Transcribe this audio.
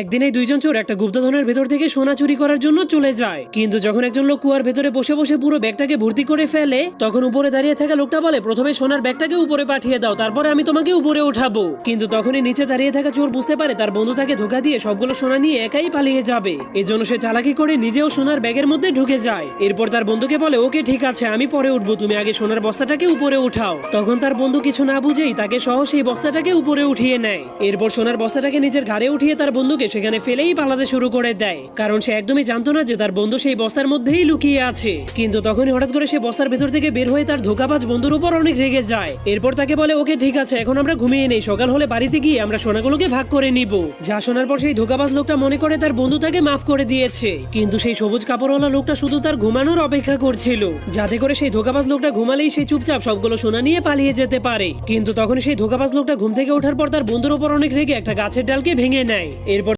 একদিন দুইজন চোর একটা গুপ্তধনের ভেতর থেকে সোনা চুরি করার জন্য চলে যায়। কিন্তু যখন একজন লোক কুয়ার ভেতরে বসে বসে পুরো ব্যাগটাকে ভর্তি করে ফেলে, তখন উপরে দাঁড়িয়ে থাকা লোকটা বলে, প্রথমে সোনার ব্যাগটাকে উপরে পাঠিয়ে দাও, তারপরে আমি তোমাকে উপরে উঠাবো। কিন্তু তখনই নিচে দাঁড়িয়ে থাকা চোর বুঝতে পারে তার বন্ধু তাকে ধোকা দিয়ে সবগুলো সোনা নিয়ে একাই পালিয়ে যাবে। এজন্য সে চালাকি করে নিজেও সোনার ব্যাগের মধ্যে ঢুকে যায়। এরপর তার বন্ধুকে বলে, ওকে, ঠিক আছে, আমি পরে উঠবো, তুমি আগে সোনার বস্তাটাকে উপরে উঠাও। তখন তার বন্ধু কিছু না বুঝেই তাকে সহ সেই বস্তাটাকে উপরে উঠিয়ে নেয়। এরপর সোনার বস্তাটাকে নিজের ঘাড়ে উঠিয়ে তার বন্ধুকে সেখানে ফেলেই পালাতে শুরু করে দেয়। কারণ সে একদমই জানতো না যে তার বন্ধু সেই বস্তার মধ্যেই লুকিয়ে আছে। কিন্তু তখনই হঠাৎ করে সে বস্তার ভেতর থেকে বের হয়ে তার ধোকাবাজ বন্ধুর উপর অনেক রেগে যায়। এরপর তাকে বলে, ওকে ঠিক আছে, এখন আমরা ঘুমিয়ে নেই। সকাল হলে বাড়িতে গিয়ে আমরা সোনাগুলোকে ভাগ করে নিব। যা শোনার পর সেই ধোকাবাজ লোকটা মনে করে তার বন্ধু তাকে মাফ করে দিয়েছে। কিন্তু সেই সবুজ কাপড়ওয়ালা লোকটা শুধু তার ঘুমানোর অপেক্ষা করছিল। যাতে করে সেই ধোকাবাজ লোকটা ঘুমালেই সেই চুপচাপ সবগুলো সোনা নিয়ে পালিয়ে যেতে পারে। কিন্তু তখন সেই ধোকাবাজ লোকটা ঘুম থেকে ওঠার পর তার বন্ধুর উপর অনেক রেগে একটা গাছের ডালকে ভেঙে নেয়। এরপর